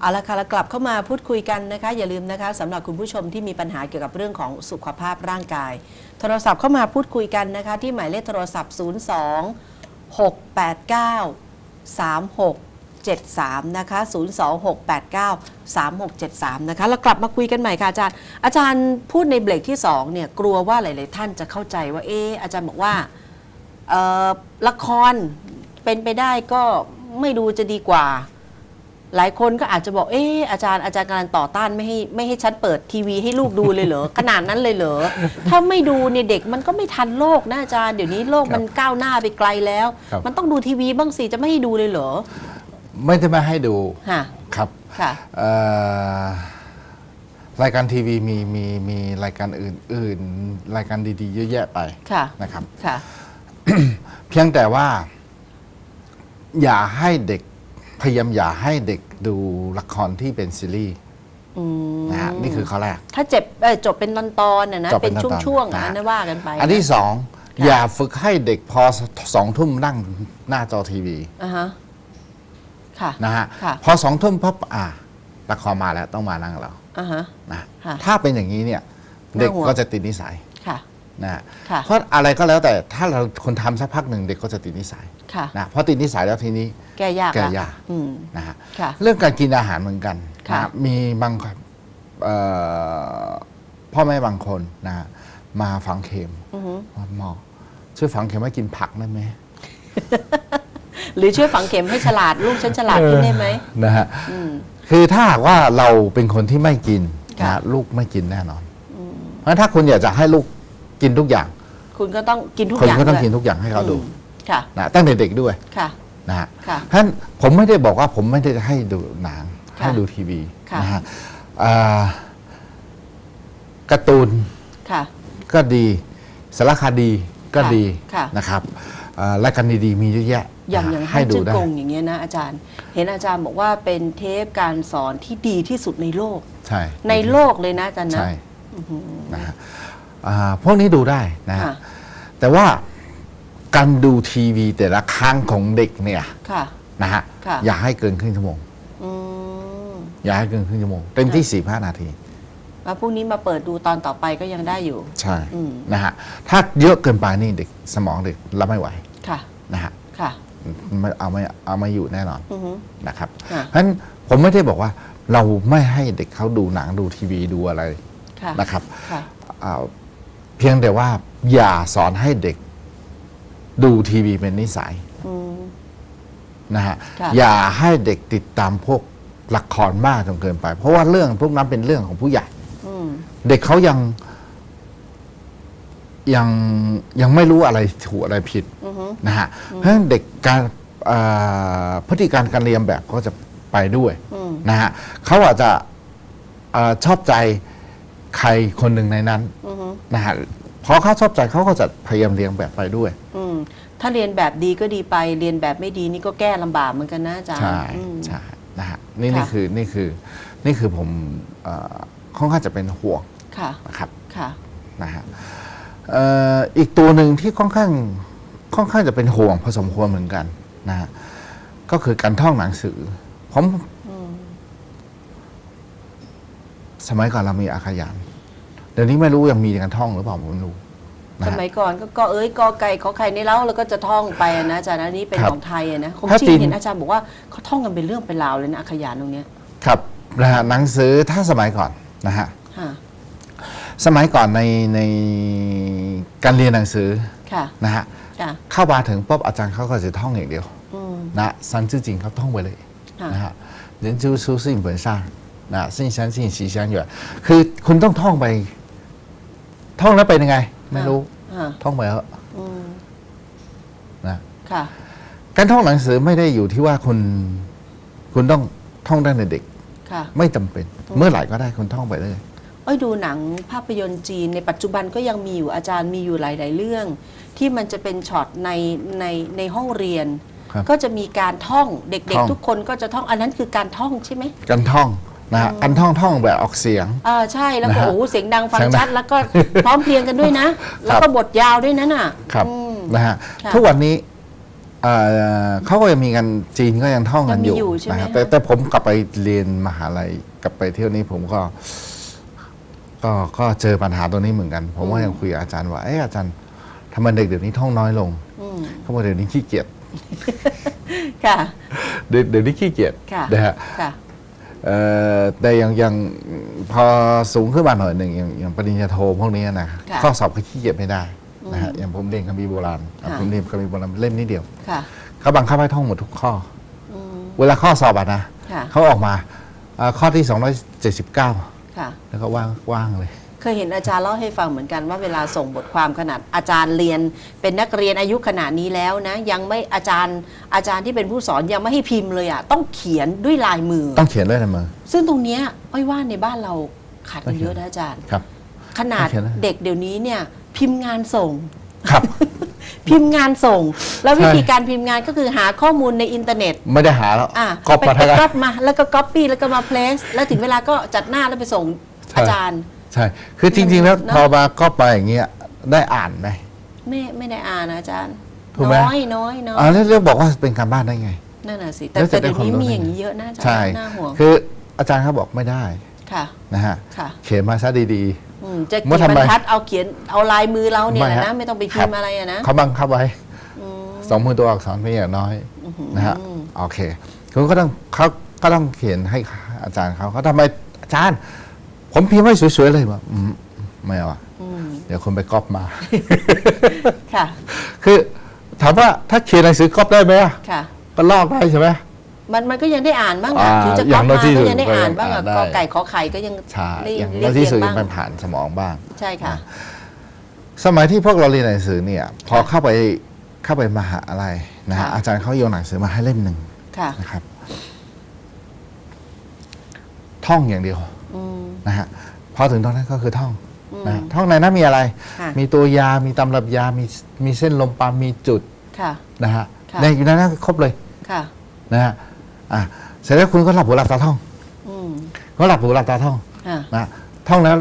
เอาละค่ะแล้วกลับเข้ามาพูดคุยกันนะคะ อย่าลืมนะคะสำหรับคุณผู้ชมที่มีปัญหาเกี่ยวกับเรื่องของสุขภาพร่างกาย โทรศัพท์เข้ามาพูดคุยกันนะคะ ที่หมายเลขโทรศัพท์ 02 689 3673นะคะ02689 3673นะคะแล้วกลับมาคุยกันใหม่ค่ะอาจารย์ อาจารย์พูดในเบรกที่2เนี่ยกลัวว่าหลาย ๆ ท่านจะเข้าใจว่าเอออาจารย์บอกว่าละครเป็นไปได้ก็ไม่ดูจะดีกว่า หลายคนก็อาจจะบอก เอออาจารย์อาจารย์กำลังต่อต้านไม่ให้ไม่ให้ฉันเปิดทีวีให้ลูกดูเลยเหรอ ขนาดนั้นเลยเหรอ ถ้าไม่ดูเนี่ยเด็กมันก็ไม่ทันโลกนะอาจารย์ เดี๋ยวนี้โลกมันก้าวหน้าไปไกลแล้ว ครับ มันต้องดูทีวีบ้างสิจะไม่ให้ดูเลยเหรอ ไม่ได้มาให้ดูฮะครับค่ะเอ่อรายการทีวีมีมีมีรายการอื่น ๆ รายการดีๆ เยอะแยะไปค่ะ นะครับ ค่ะ เพียงแต่ว่า อย่าให้เด็ก พยายามอย่าให้เด็กดูละครที่เป็นซีรีส์อืมนะฮะนี่คือข้อแรก ถ้าเจ็บเอ่อจบเป็นตอนตอนๆน่ะนะจบเป็เป็นนตอนๆช่วงๆนะอะฮะนั่นว่ากันไปอันที่สองค่ะอย่าฝึกให้เด็กพอสองทุ่มนั่งหน้าจอทีวีอ่าฮะค่ะ นะฮะค่ะ พอสองทุ่มพับอ่าละครมาแล้วต้องมานั่งกับเราอ่าฮะ นะค่ะถ้าเป็นอย่างนี้เนี่ยเด็กน่าห่วง ก็จะติดนิสัยค่ะ นะฮะค่ะเพราะอะไรก็แล้วแต่ถ้าเราคนทำสักพักหนึ่งเด็กก็จะติดนิสัยค่ะนะเพราะติดนิสัยแล้วทีนี้ แก้ยากแก้ละยากอืมนะฮะค่ะเรื่องการกินอาหารเหมือนกันค่ะนะมีบางเอ่อพ่อแม่บางคนนะฮะมาฝังเข็มอือฮึว่าหมอช่วยฝังเข็มให้กินผักได้ไหมหรือช่วยฝังเข็มให้ฉลาดลูกฉันฉลาดขึ้นได้ไหมนะฮะอืมคือถ้าหากว่าเราเป็นคนที่ไม่กินค่ะนะลูกไม่กินแน่นอนเพราะฉะนั้นถ้าคุณอยากจะให้ลูก กินทุกอย่าง คุณก็ต้องกินทุกคุณอย่างก็ต้องด้วยกินทุกอย่างให้เขาดูอืมค่ะ นะตั้งแต่เด็กด้วยค่ะ นะฮะค่ะเพราะฉะนั้นผมไม่ได้บอกว่าผมไม่ได้ให้ดูหนังค่ะให้ดูทีวีค่ะ นะฮะอ่าการ์ตูนค่ะ ก็ดีสารคดีก็ค่ะดีค่ะ นะครับอ่ารายการดีๆมีเยอะแยะอย่างนะอย่างให้ให้ดูเจิ้นได้กงอย่างเงี้ยนะอาจารย์ เห็นอาจารย์บอกว่าเป็นเทปการสอนที่ดีที่สุดในโลก ใช่ในโลกเลยนะอาจารย์นะใช่นะฮะอ่า พวกนี้ดูได้นะฮะค่ะแต่ว่าการดูทีวีแต่ละครั้งของเด็กเนี่ยค่ะ นะฮะค่ะ อย่าให้เกินครึ่งชั่วโมง อืมอย่าให้เกินครึ่งชั่วโมงเต็มที่สี่ห้านาที แล้วพรุ่งนี้มาเปิดดูตอนต่อไปก็ยังได้อยู่ ใช่อืม นะฮะถ้าเยอะเกินไปนี่เด็กสมองเด็กรับไม่ไหวค่ะ นะฮะค่ะไม่เอาไม่เอาไม่อยู่แน่นอน อือฮึ นะครับค่ะ เพราะฉะนั้นผมไม่ได้บอกว่าเราไม่ให้เด็กเขาดูหนังดูทีวีดูอะไรค่ะ นะครับค่ะ อ่า เพียงแต่ว่าอย่าสอนให้เด็กดูทีวีเป็นนิสัยอืมนะฮะค่ะอย่าให้เด็กติดตามพวกละครมากจนเกินไป เพราะว่าเรื่องพวกนั้นเป็นเรื่องของผู้ใหญ่อืมเด็กเขายัง ยังยังไม่รู้อะไรถูกอะไรผิดอือฮึนะฮะเพราะฉะนั้นเด็กการอ่าพฤติการการเรียนแบบก็จะไปด้วยอืมนะฮะเขาอาจจะอาชอบใจใครคนหนึ่งในนั้นอือฮึ นะฮะเพราะเขาชอบใจเขาก็จะพยายามเรียนแบบไปด้วย อืมถ้าเรียนแบบดีก็ดีไป เรียนแบบไม่ดีนี่ก็แก้ลำบากเหมือนกันนะอาจารย์ใช่อืม ใช่นะฮะนี่ค่ะ นี่คือนี่คือนี่คือผมเอ่อค่อนข้างจะเป็นห่วงค่ะ นะครับค่ะ นะฮะเอ่ออีกตัวหนึ่งที่ค่อนข้างค่อนข้างจะเป็นห่วงพอสมควรเหมือนกันนะฮะก็คือการท่องหนังสือผมสมัยก่อนเรามีอาขยานเดี๋ยวนี้ไม่รู้ยังมีการท่องหรือเปล่าผมไม่รู้สมัยก่อนก็เอ้ยกอไก่ขอไข่ในเล้าแล้วก็จะท่องไปนะอาจารย์นี้เป็นของไทยนะคงถ้จีนเห็นอาจารย์บอกว่าเขาท่องกันเป็นเรื่องเป็นราวเลยนะขยานตรงเนี้ยครับนะฮะหนังสือถ้าสมัยก่อนนะฮะสมัยก่อนในในการเรียนหนังสือค่ะนะฮะค่ะ เข้ามาถึงปุ๊บอาจารย์เขาก็จะท่องอย่างเดียวนะซันจื่อจริงเขาท่องไปเลยนะฮะเรียนจู้ซูสิ่งเหมือนสร้างนะสิ่งชั้นสิ่งสีชั้นอยู่คือคุณต้องท่องไป ท่องแล้วเป็นยังไง ไม่รู้ อ่าท่องไปเถอะอืมนะค่ะ การท่องหนังสือไม่ได้อยู่ที่ว่าคุณ คุณต้องท่องได้ในเด็ก ค่ะไม่จำเป็น เมื่อไหร่ก็ได้คุณท่องไปเลย เอ้ยดูหนังภาพยนตร์จีนในปัจจุบันก็ยังมีอยู่อาจารย์มีอยู่หลาย ๆ เรื่อง ที่มันจะเป็นช็อตในในในห้องเรียน ครับก็จะมีการท่องเด็ก ท่อง ๆ ทุกคนก็จะท่องอันนั้นคือการท่องใช่ไหม การท่อง นะฮะการท่องท่องแบบออกเสียง อ่าใช่แล้วก็นะฮะโอ้โหเสียงดังฟังเสียงดัง ชัด แล้วก็พร้อมเพรียงกันด้วยนะ แล้วก็บทยาวด้วยนะน่ะครับอืม นะฮะค่ะ ทุกวันนี้เอ่อเขาก็ยังมีกันจีนก็ยังท่องกันอยู่ยังมีอยู่ใช่ไหมนะครับคะแต่แต่ผมกลับไปเรียนมหาลัยกลับไปเที่ยวนี้ผมก็ ก็ก็เจอปัญหาตัวนี้เหมือนกัน ผมก็ยังคุยกับอาจารย์ว่าเอออาจารย์ทำไมเด็กเดี๋ยวนี้ท่องน้อยลงอืมเขาบอกเดี๋ยวนี้ขี้เกียจค่ะ เดี๋ยวเดี๋ยวนี้ขี้เกียจค่ะนะฮะ ค่ะ เอ่อแต่ยังยังพอสูงขึ้นมาหน่อยหนึ่งอย่างอย่างปริญญาโทพวกนี้นะค่ะข้อสอบก็ขี้เกียจไม่ได้นะฮะอย่างผมเรียนคัมภีร์โบราณค่ะผมเรียนคัมภีร์โบราณเล่มนิดเดียวค่ะเขาบังคับให้ท่องหมดทุกข้ออืมเวลาข้อสอบอะนะค่ะเขาออกมาเอ่อข้อที่ 279ค่ะแล้วก็ว่างว่างเลย เคยเห็นอาจารย์เล่าให้ฟังเหมือนกันว่าเวลาส่งบทความขนาดอาจารย์เรียน เป็นนักเรียนอายุขนาดนี้แล้วนะ ยังไม่อาจารย์อาจารย์ที่เป็นผู้สอนยังไม่ให้พิมพ์เลยอะต้องเขียนด้วยลายมือ ต้องเขียนด้วยในมือซึ่งตรงเนี้ยอ้อยว่าในบ้านเราขาดกันเยอะนะอาจารย์ครับ ขนาดต้องเขียนนะเด็กเดี๋ยวนี้เนี่ยพิมพ์งานส่งครับพิมพ์งานส่ง แล้วใช่วิธีการพิมพ์งานก็คือหาข้อมูลในอินเทอร์เน็ต ไม่ได้หาแล้วอะก็ไปมาไปทั้งนั้นก๊อปมาแล้วก็ก๊อปปี้แล้วก็มาเพลสแล้วถึงเวลาก็จัดหน้าแล้วไปส่งใช่อาจารย์ ใช่ คือจริง ๆ แล้วเนอะพอมาก็ไปอย่างเงี้ยได้อ่านไหมไม่ไม่ได้อ่านนะอาจารย์ ถูกไหม น้อยน้อยน้ออ่ายแล้วเรื่องบอกว่าเป็นการบ้านได้ไง นั่นน่ะสิ แต่แล้วจะแต่ได้เดี๋ยวนี้ความรู้ มีได้อย่างนี้เยอะนะอาจารย์ใช่ น่าห่วงคืออาจารย์เขาบอกไม่ได้ค่ะ นะฮะค่ะ เขียนมาซะดีอืมจะเมื่กี่อทำบรไมรทัดเอาเขียนเอาลายมือเราเนี่ยแหละไม่นะฮะ ไม่ต้องไปคพิรับมพ์อะไรอะนะๆเขาบังคับไว้อืม สองหมือตัวอักษรเพียงอย่างน้อยอื้อหือ นะฮะโอเคคุณก็ต้องเขาก็ต้องเขียนให้อาจารย์เขาเขาทำไมอาจารย์ ผมพิมพ์ไว้สวยๆเลยว่าอืมไม่เอาอะอืมเดี๋ยวคนไปก๊อปมาค่ะคือถามว่าถ้าเขียนหนังสือก๊อปได้ไหมอะค่ะก็ลอกได้ใช่ไหมมันมันก็ยังได้อ่านบ้างอ่าอะถึงจะอก๊อย่างปน้อยมาที่สุก็ดยังได้อ่านบ้างอะก็กอ่านอได้ไก่ขอไข่ก็ยังใช่เรียอย่างเรีน้ยอยกที่เรียสุดนยังบ้างเป็นผ่านสมองบ้าง ใช่ค่ะ สมัยที่พวกเราเรียนหนังสือเนี่ย พอเข้าไปเข้าไปมหาอะไรนะฮะค่ะอาจารย์เขาโยนหนังสือมาให้เล่มหนึ่งค่ะนะครับ ท่องอย่างเดียวอืม นะฮะพอถึงตอนนั้นก็คือท่องอืมนะฮะท่องในนั้นมีอะไรค่ะมีตัวยา มีตำรับยา มีมีเส้นลมปราณมีจุดค่ะนะฮะค่ะในอยู่ในนั้นครบเลยค่ะนะฮะอะเสร็จแล้วคุณก็หลับหูหลับตาท่องอืมก็หลับหูหลับตาท่องค่ะนะท่องแล้ว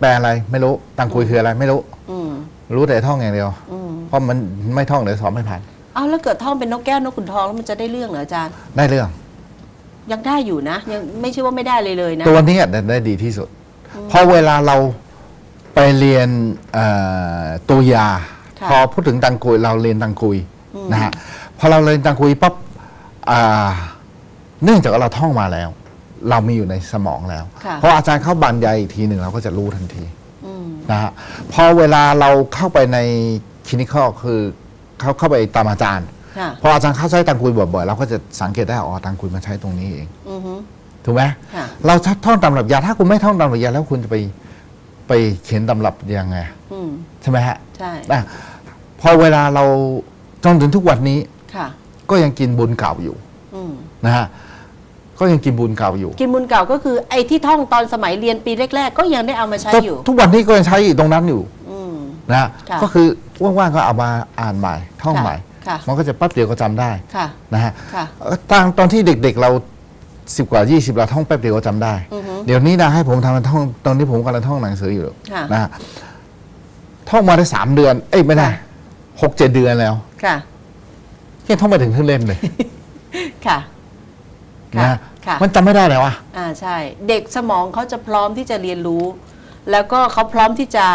แปลอะไรไม่รู้ตังคุยคืออะไรไม่รู้อืมรู้แต่ท่องอย่างเดียวอืมเพราะมันไม่ท่องเดี๋ยวสอบไม่ผ่านเอาแล้วเกิดท่องเป็นนกแก้วนกขุนทองแล้วมันจะได้เรื่องเหรออาจารย์ได้เรื่อง ยังได้อยู่นะ ยังไม่ใช่ว่าไม่ได้เลยเลยนะ ตัวนี้ได้ได้ดีที่สุด เพราะเวลาเราไปเรียนเอ่อตัวยาค่ะพอพูดถึงตังกุยเราเรียนตังกุยอืมนะฮะพอเราเรียนตังกุยปั๊บอ่าเนื่องจากว่าเราท่องมาแล้ว เรามีอยู่ในสมองแล้วค่ะพออาจารย์เข้าบรรยายอีกทีหนึ่งเราก็จะรู้ทันทีอืมนะฮะพอเวลาเราเข้าไปในคลินิคอลคือเขาเข้าไปตามอาจารย์ ค่ะพออาจารย์เข้าใช้ตังกุยบ่อยๆเราก็จะสังเกตได้อ๋อตังกุยมาใช้ตรงนี้เองอือฮึ ถูกไหมค่ะ เราท่องตำรับยาถ้าคุณไม่ท่องตำรับยาแล้วคุณจะไปไปเขียนตำรับยังไงอืมใช่ไหมฮะใช่อะพอเวลาเราจนถึงทุกวันนี้ค่ะ ก็ยังกินบุญเก่าอยู่อืมนะฮะก็ยังกินบุญเก่าอยู่ กินบุญเก่าก็คือไอ้ที่ท่องตอนสมัยเรียนปีแรก ๆ ก็ยังได้เอามาใช้อยู่ ทุกวันนี้ก็ยังใช้อยู่ตรงนั้นอยู่อืม นะฮะค่ะก็คือว่างๆก็เอามาอ่านใหม่ท่องค่ะ ใหม่ ค่ะมันก็จะแป๊บเดียวก็จำได้ค่ะนะฮะค่ะเอ่อตอนตอนที่เด็กๆเราสิบกว่ายี่สิบเราท่องแป๊บเดียวก็จำได้ อือฮึ เดี๋ยวนี้นะให้ผมทำมันท่องตอนนี้ผมกำลังท่องหนังสืออยู่ค่ะ นะฮะท่องมาได้สามเดือน เอ้ยไม่ได้ค่ะหกเจ็ดเดือนแล้วค่ะยังท่องไปถึงครึ่งเล่มเลยค่ะ นะค่ะฮะค่ะ มันจำไม่ได้เลยวะ อ่าใช่ เด็กสมองเขาจะพร้อมที่จะเรียนรู้ แล้วก็เขาพร้อมที่จะ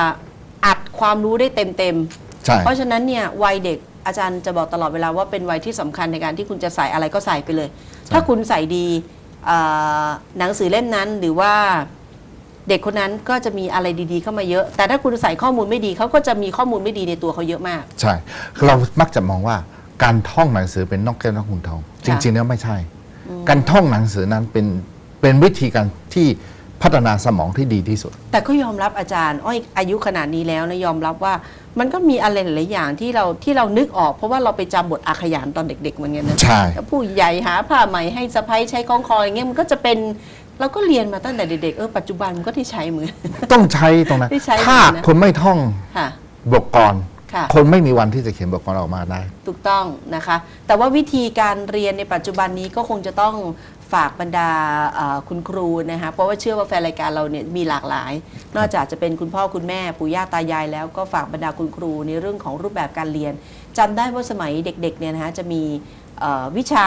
อัดความรู้ได้เต็มเต็มๆใช่เพราะฉะนั้นเนี่ยวัยเด็ก อาจารย์จะบอกตลอดเวลาว่าเป็นวัยที่สำคัญในการที่คุณจะใส่อะไรก็ใส่ไปเลย ถ้าคุณใส่ดีเอ่อหนังสือเล่มนั้นหรือว่าเด็กคนนั้นก็จะมีอะไรดีๆเข้ามาเยอะ แต่ถ้าคุณใส่ข้อมูลไม่ดีเขาก็จะมีข้อมูลไม่ดีในตัวเขาเยอะมาก ใช่ เรามักจะมองว่าการท่องหนังสือเป็นนกแก้วนกขุนทอง จริงๆแล้วไม่ใช่ การท่องหนังสือนั้นเป็นเป็นวิธีการที่ พัฒนาสมองที่ดีที่สุด แต่ก็ยอมรับอาจารย์ อ้อยอายุขนาดนี้แล้วนะยอมรับว่า มันก็มีอะไรหลายๆอย่างที่เราที่เรานึกออก เพราะว่าเราไปจำบทอาขยานตอนเด็กๆเหมือนกันนะใช่ผู้ใหญ่หาผ้าใหม่ให้สะพ้ยใช้กองคออย่างเงี้ยมันก็จะเป็นเราก็เรียนมาตั้งแต่เด็กๆเออปัจจุบันมันก็ที่ใช้เหมือนต้องใช้ตรงนั้นได้ใช้ถ้าเหมือนกันนะคุณไม่ท่องค่ะบทกร ค่ะ คนไม่มีวันที่จะเขียนบทความออกมาได้ ถูกต้องนะคะ แต่ว่าวิธีการเรียนในปัจจุบันนี้ก็คงจะต้องฝากบรรดาเอ่อคุณครูนะคะเพราะว่าเชื่อว่าแฟนรายการเราเนี่ยมีหลากหลาย นอกจากจะเป็นคุณพ่อคุณแม่ปู่ย่าตายายแล้วก็ฝากบรรดาคุณครูในเรื่องของรูปแบบการเรียนจำได้ว่าสมัยเด็กๆเนี่ยนะคะจะมีเอ่อวิชา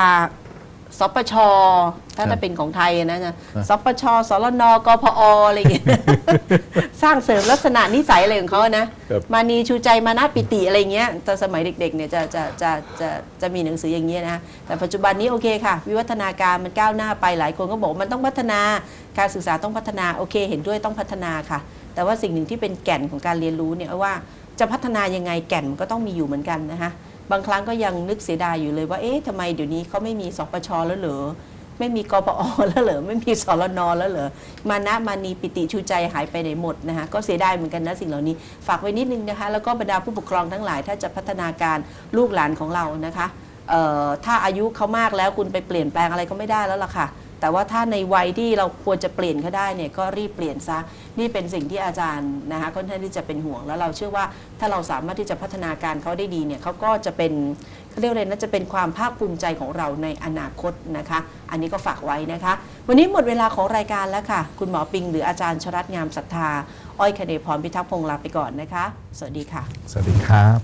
สปชถ้าครัจะบเป็นของไทยนะนะครับสปชสรนกพออะไรอย่างเงี้ยสร้างเสริมลักษณะนิสัยอะไรของเขานะครับมานีชูใจมานะปิติอะไรเงี้ยตอนสมัยเด็กๆเนี่ยจะจะจะจะจะมีหนังสืออย่างเงี้ยนะแต่ปัจจุบันนี้โอเคค่ะ วิวัฒนาการมันก้าวหน้าไปหลายคนก็บอกว่ามันต้องพัฒนาการศึกษาต้องพัฒนาโอเค เห็นด้วยต้องพัฒนาค่ะ แต่ว่าสิ่งหนึ่งที่เป็นแก่นของการเรียนรู้เนี่ยว่าจะพัฒนายังไงแก่นมันก็ต้องมีอยู่เหมือนกันนะคะ บางครั้งก็ยังนึกเสียดายอยู่เลยว่าเอ๊ะทำไมเดี๋ยวนี้เขาไม่มีสปชแล้วเหรอไม่มีกปอแล้วเหรอไม่มีสรนแล้วเหรอมานะมานีปิติชูใจหายไปไหนหมดนะคะก็เสียดายเหมือนกันนะสิ่งเหล่านี้ ฝากไว้นิดนึงนะคะ แล้วก็บรรดาผู้ปกครองทั้งหลาย ถ้าจะพัฒนาการลูกหลานของเรานะคะถ้าอายุเขามากแล้วคุณไปเปลี่ยนแปลงอะไรก็ไม่ได้แล้วล่ะค่ะ แต่ว่าถ้าในวัยที่เราควรจะเปลี่ยนเขาได้เนี่ยก็รีบเปลี่ยนซะนี่เป็นสิ่งที่อาจารย์นะคะค่อนข้างที่จะเป็นห่วงแล้วเราเชื่อว่าถ้าเราสามารถที่จะพัฒนาการเขาได้ดีเนี่ยเขาก็จะเป็นเขาเรียกเลยน่าจะเป็นความภาคภูมิใจของเราในอนาคตนะคะ อันนี้ก็ฝากไว้นะคะ วันนี้หมดเวลาของรายการแล้วค่ะ คุณหมอปิง หรืออาจารย์ชรัตงามศรัทธา อ้อยคเนพรพิทักษ์พงศ์ลาไปก่อนนะคะ สวัสดีค่ะ สวัสดีครับ